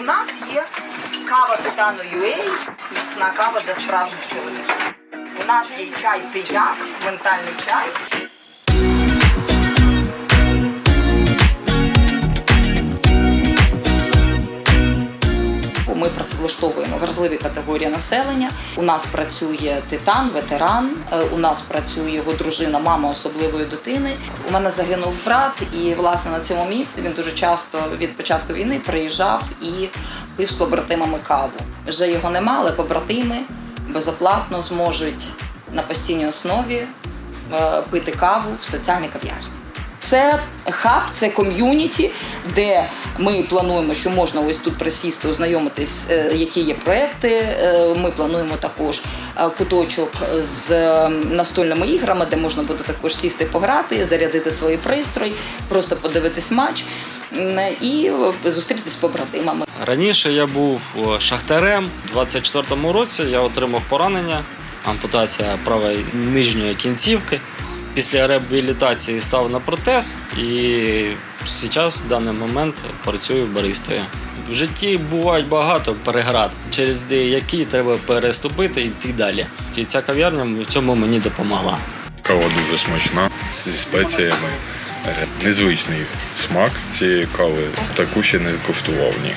У нас є кава Титану UA, міцна кава для справжніх чоловіків. У нас є чай ти як, ментальний чай. Працевлаштовуємо вразливі категорії населення. У нас працює титан, ветеран. е, У нас працює його дружина, мама особливої дитини. У мене загинув брат, і власне на цьому місці він дуже часто від початку війни приїжджав і пив з побратимами каву. Вже його нема, але побратими безоплатно зможуть на постійній основі е, пити каву в соціальній кав'ярні. Це хаб, це ком'юніті, де ми плануємо, що можна ось тут присісти, ознайомитись, е, які є проекти. Е, Ми плануємо також е, куточок з настольними іграми, де можна буде також сісти пограти, зарядити свої пристрої, просто подивитись матч і зустрітися з побратимами. Раніше я був шахтарем. У 24-му році я отримав поранення, ампутація правої нижньої кінцівки. Після реабілітації став на протез і зараз в даний момент працюю баристою. В житті бувають багато переград, через які треба переступити і йти далі. І ця кав'ярня в цьому мені допомогла. Кава дуже смачна зі спеціями. Е, Незвичний смак цієї кави. Таку ще не коштував ні.